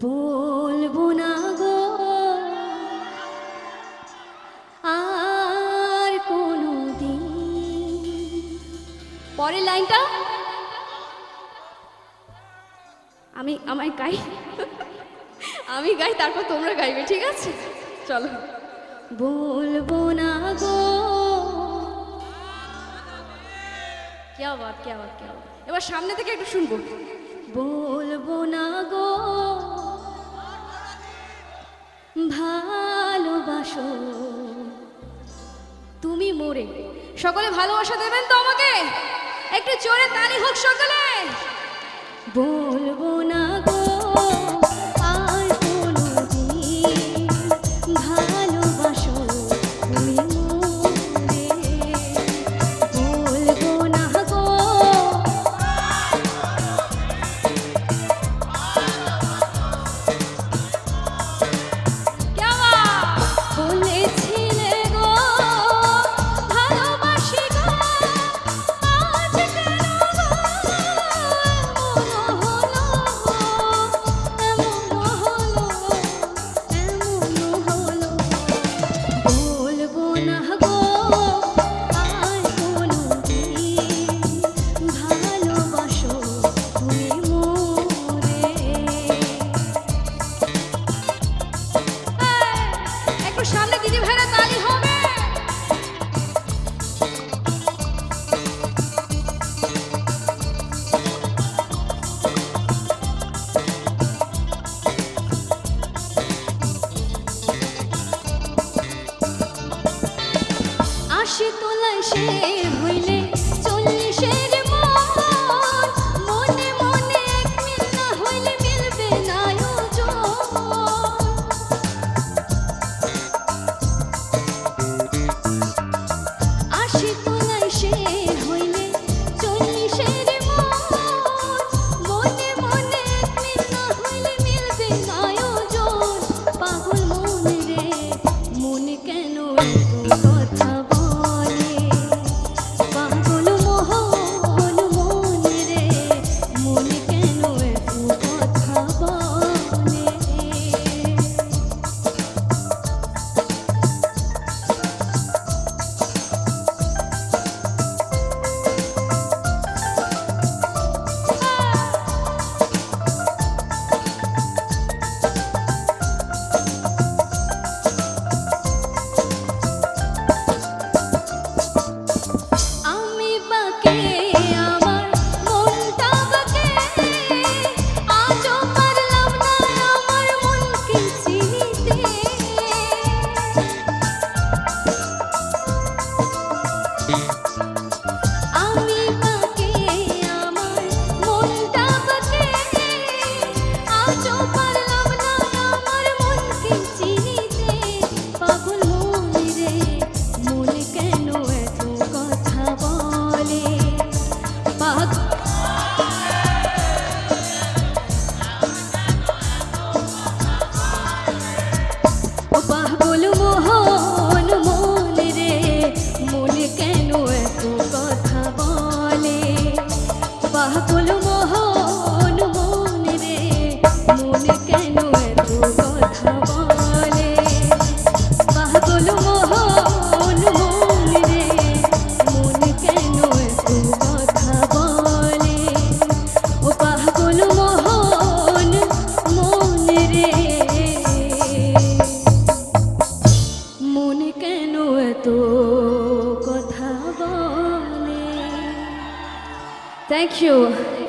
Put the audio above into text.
বলব না গো। আর কোনো দিন পরের লাইনটা। আমি, আমায় গাই। আমি গাই, তারপর তোমরা গাইবে, ঠিক আছে? চলো। বলব না গো। কে আবার কে আবার, কে এবার সামনে থেকে একটু শুনব। বলব না গো। তুমি মোরে। সকলে ভালোবাসা দেবেন তো আমাকে? একটু চোরে তালি হোক সকলে। বলব না গো। আকাশে তোলা হইলে bak মনে কেন এত কথা বলে থ্যাংক ইউ